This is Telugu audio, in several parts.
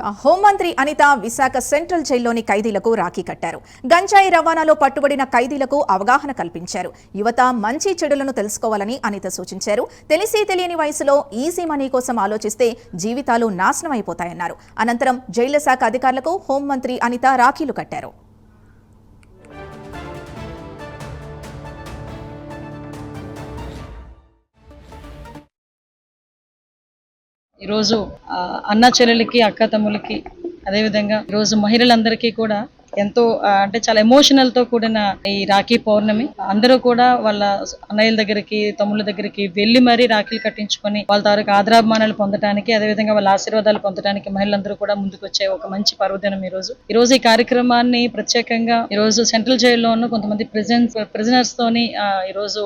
హోంమంత్రి అనిత విశాఖ సెంట్రల్ జైల్లోని ఖైదీలకు రాఖీ కట్టారు. గంజాయి రవాణాలో పట్టుబడిన ఖైదీలకు అవగాహన కల్పించారు. యువత మంచి చెడులను తెలుసుకోవాలని అనిత సూచించారు. తెలిసి తెలియని వయసులో ఈజీ మనీ కోసం ఆలోచిస్తే జీవితాలు నాశనం అయిపోతాయన్నారు అనంతరం జైళ్ళ శాఖ అధికారులకు హోంమంత్రి అనిత రాఖీలు కట్టారు. ఈరోజు ఆ, అన్న చెల్లెలకి అక్క తమ్ములకి అదేవిధంగా ఈరోజు మహిళలందరికీ కూడా ఎంతో అంటే చాలా ఎమోషనల్తో కూడిన ఈ రాఖీ పౌర్ణమి. అందరూ కూడా వాళ్ళ అన్నయ్యల దగ్గరికి తమ్ముళ్ళ దగ్గరికి వెళ్ళి మరీ రాఖీలు కట్టించుకొని వాళ్ళ తాలూకు ఆదరాభిమానాలు పొందడానికి అదేవిధంగా వాళ్ళ ఆశీర్వాదాలు పొందడానికి మహిళలందరూ కూడా ముందుకు వచ్చే ఒక మంచి పర్వదినం ఈ రోజు ఈ రోజు ఈ కార్యక్రమాన్ని ప్రత్యేకంగా ఈ రోజు సెంట్రల్ జైల్లో ఉన్న కొంతమంది ప్రిజన్స్ ప్రిజనర్స్ తోని ఈ రోజు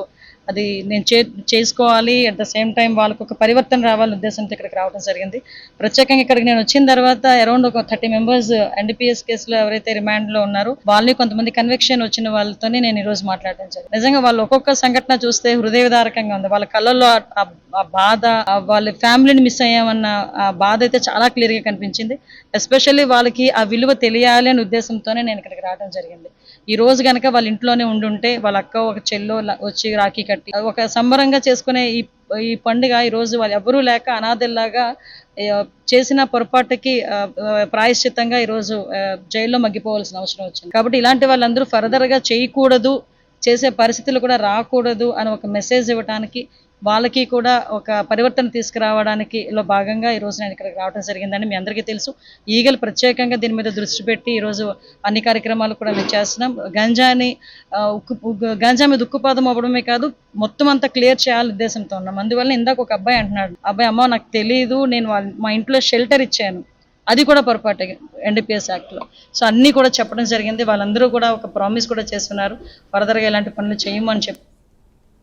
అది నేను చే చేసుకోవాలి. అట్ ద సేమ్ టైం వాళ్ళకు ఒక పరివర్తన రావాలని ఉద్దేశంతో ఇక్కడికి రావడం జరిగింది. ప్రత్యేకంగా ఇక్కడికి నేను వచ్చిన తర్వాత అరౌండ్ ఒక థర్టీ మెంబర్స్ ఎన్డీపీఎస్ కేసులో ఎవరైతే రిమాండ్లో ఉన్నారో వాళ్ళని కొంతమంది కన్విక్షన్ వచ్చిన వాళ్ళతోనే నేను ఈ రోజు మాట్లాడడం జరిగింది. నిజంగా వాళ్ళు ఒక్కొక్క సంఘటన చూస్తే హృదయదారకంగా ఉంది. వాళ్ళ కళ్ళల్లో ఆ- బాధ వాళ్ళ ఫ్యామిలీని మిస్ అయ్యామన్న ఆ బాధ అయితే చాలా క్లియర్గా కనిపించింది. ఎస్పెషల్లీ వాళ్ళకి ఆ విలువ తెలియాలి అనే ఉద్దేశంతోనే నేను ఇక్కడికి రావడం జరిగింది. ఈ రోజు కనుక వాళ్ళ ఇంట్లోనే ఉండుంటే వాళ్ళ అక్క ఒక చెల్లో వచ్చి రాఖీ కట్టి ఒక సంబరంగా చేసుకునే ఈ ఈ పండుగ ఈ రోజు వాళ్ళు ఎవరూ లేక అనాథల్లాగా చేసిన పొరపాటుకి ప్రాయశ్చితంగా ఈరోజు ఈ రోజు జైల్లో మగ్గిపోవాల్సిన అవసరం వచ్చింది. కాబట్టి ఇలాంటి వాళ్ళందరూ ఫర్దర్గా చేయకూడదు చేసే పరిస్థితులు కూడా రాకూడదు అని ఒక మెసేజ్ ఇవ్వడానికి వాళ్ళకి కూడా ఒక పరివర్తన తీసుకురావడానికి లో భాగంగా ఈరోజు నేను ఇక్కడికి రావడం జరిగిందని మీ అందరికీ తెలుసు. ఈగలు ప్రత్యేకంగా దీని మీద దృష్టి పెట్టి ఈరోజు అన్ని కార్యక్రమాలు కూడా మేము చేస్తున్నాం. గంజాని ఉక్కు గంజా మీద ఉక్కుపాదం అవ్వడమే కాదు మొత్తం అంతా క్లియర్ చేయాలని ఉద్దేశంతో ఉన్నాం. అందువల్ల ఇందాక ఒక అబ్బాయి అంటున్నాడు అబ్బాయి అమ్మ నాకు తెలియదు నేను వాళ్ళ- మా ఇంట్లో షెల్టర్ ఇచ్చాను. అది కూడా పొరపాటే ఎన్డీపీఎస్ యాక్ట్లో. సో అన్నీ కూడా చెప్పడం జరిగింది. వాళ్ళందరూ కూడా ఒక ప్రామిస్ కూడా చేస్తున్నారు. ఫర్దర్గా ఇలాంటి పనులు చేయమని చెప్పి